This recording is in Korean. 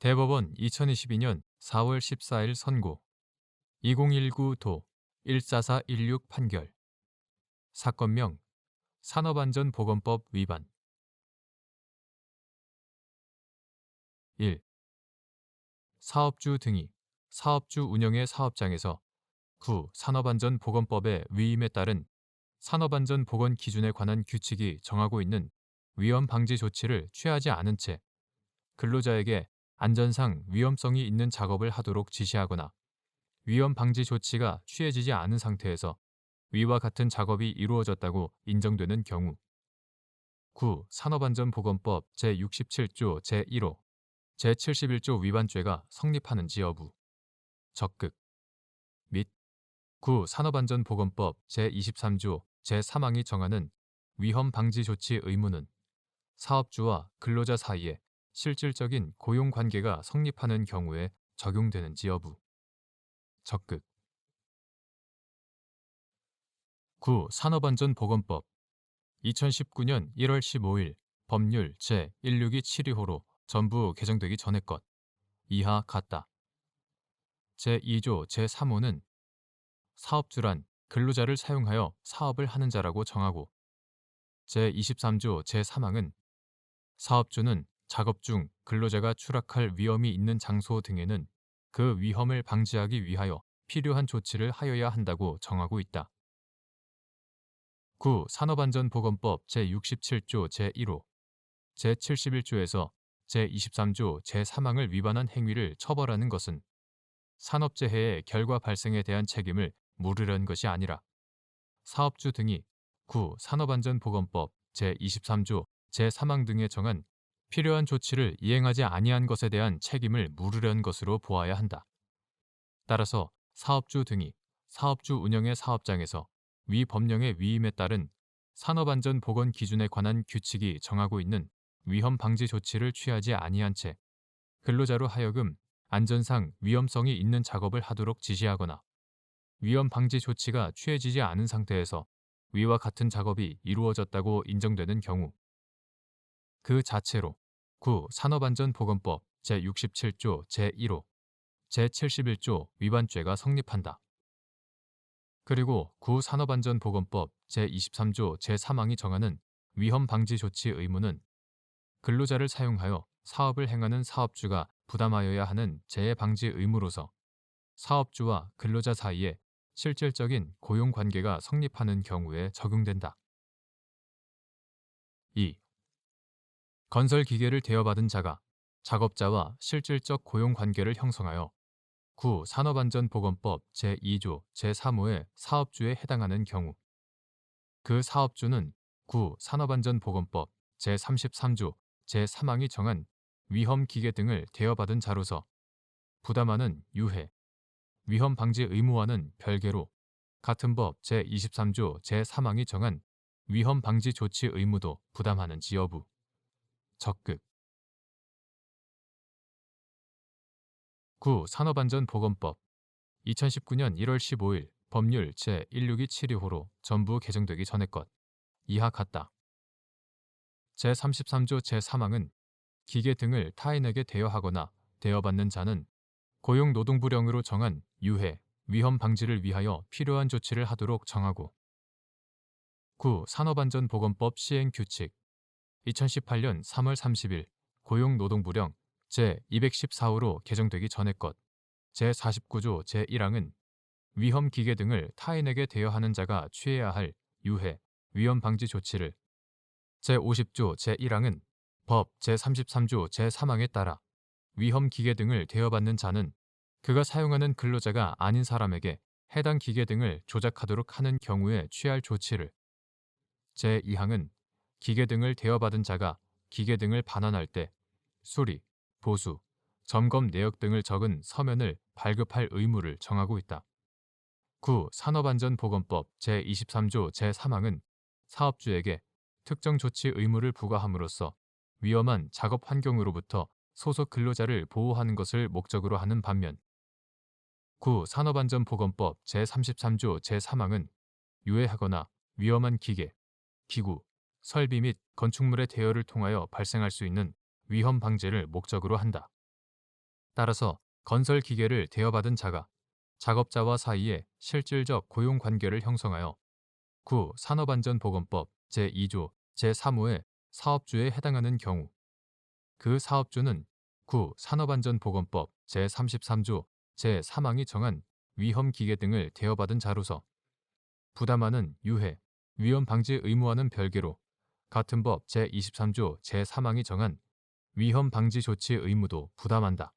대법원 2022년 4월 14일 선고. 2019도 14416 판결. 사건명 산업안전보건법 위반. 1. 사업주 등이 사업주 운영의 사업장에서 구. 산업안전보건법의 위임에 따른 산업안전보건 기준에 관한 규칙이 정하고 있는 위험 방지 조치를 취하지 않은 채 근로자에게 안전상 위험성이 있는 작업을 하도록 지시하거나 위험 방지 조치가 취해지지 않은 상태에서 위와 같은 작업이 이루어졌다고 인정되는 경우 9. 산업안전보건법 제67조 제1호 제71조 위반죄가 성립하는지 여부 적극 및 9. 산업안전보건법 제23조 제3항이 정하는 위험 방지 조치 의무는 사업주와 근로자 사이에 실질적인 고용 관계가 성립하는 경우에 적용되는지 여부. 적극 9. 산업안전보건법 2019년 1월 15일 법률 제16272호로 전부 개정되기 전의 것 이하 같다. 제2조 제3호는 사업주란 근로자를 사용하여 사업을 하는 자라고 정하고 제23조 제3항은 사업주는 작업 중 근로자가 추락할 위험이 있는 장소 등에는 그 위험을 방지하기 위하여 필요한 조치를 하여야 한다고 정하고 있다. 9. 산업안전보건법 제67조 제1호 제71조에서 제23조 제3항을 위반한 행위를 처벌하는 것은 산업재해의 결과 발생에 대한 책임을 물으려는 것이 아니라 사업주 등이 9. 산업안전보건법 제23조 제3항 등에 정한 필요한 조치를 이행하지 아니한 것에 대한 책임을 물으려는 것으로 보아야 한다. 따라서 사업주 등이 사업주 운영의 사업장에서 위 법령의 위임에 따른 산업안전보건 기준에 관한 규칙이 정하고 있는 위험 방지 조치를 취하지 아니한 채 근로자로 하여금 안전상 위험성이 있는 작업을 하도록 지시하거나 위험 방지 조치가 취해지지 않은 상태에서 위와 같은 작업이 이루어졌다고 인정되는 경우 그 자체로 구 산업안전보건법 제67조 제1호 제71조 위반죄가 성립한다. 그리고 구 산업안전보건법 제23조 제3항이 정하는 위험 방지 조치 의무는 근로자를 사용하여 사업을 행하는 사업주가 부담하여야 하는 재해 방지 의무로서 사업주와 근로자 사이에 실질적인 고용 관계가 성립하는 경우에 적용된다. 2. 건설 기계를 대여받은 자가 작업자와 실질적 고용 관계를 형성하여 구 산업안전보건법 제2조 제3호의 사업주에 해당하는 경우 그 사업주는 구 산업안전보건법 제33조 제3항이 정한 위험 기계 등을 대여받은 자로서 부담하는 유해, 위험 방지 의무와는 별개로 같은 법 제23조 제3항이 정한 위험 방지 조치 의무도 부담하는지 여부. 적극 9. 산업안전보건법 2019년 1월 15일 법률 제16272호로 전부 개정되기 전의 것 이하 같다. 제33조 제3항은 기계 등을 타인에게 대여하거나 대여받는 자는 고용노동부령으로 정한 유해, 위험 방지를 위하여 필요한 조치를 하도록 정하고 9. 산업안전보건법 시행규칙 2018년 3월 30일 고용노동부령 제214호로 개정되기 전의 것. 제49조 제1항은 위험 기계 등을 타인에게 대여하는 자가 취해야 할 유해, 위험 방지 조치를. 제50조 제1항은 법 제33조 제3항에 따라 위험 기계 등을 대여받는 자는 그가 사용하는 근로자가 아닌 사람에게 해당 기계 등을 조작하도록 하는 경우에 취할 조치를. 제2항은 기계 등을 대여받은 자가 기계 등을 반환할 때 수리, 보수, 점검 내역 등을 적은 서면을 발급할 의무를 정하고 있다. 9. 산업안전보건법 제23조 제3항은 사업주에게 특정 조치 의무를 부과함으로써 위험한 작업 환경으로부터 소속 근로자를 보호하는 것을 목적으로 하는 반면 9. 산업안전보건법 제33조 제3항은 유해하거나 위험한 기계, 기구, 설비 및 건축물의 대여를 통하여 발생할 수 있는 위험 방지를 목적으로 한다. 따라서 건설 기계를 대여받은 자가 작업자와 사이에 실질적 고용 관계를 형성하여 구 산업안전보건법 제2조 제3호의 사업주에 해당하는 경우 그 사업주는 구 산업안전보건법 제33조 제3항이 정한 위험기계 등을 대여받은 자로서 부담하는 유해, 위험 방지 의무와는 별개로 같은 법 제23조 제3항이 정한 위험 방지 조치 의무도 부담한다.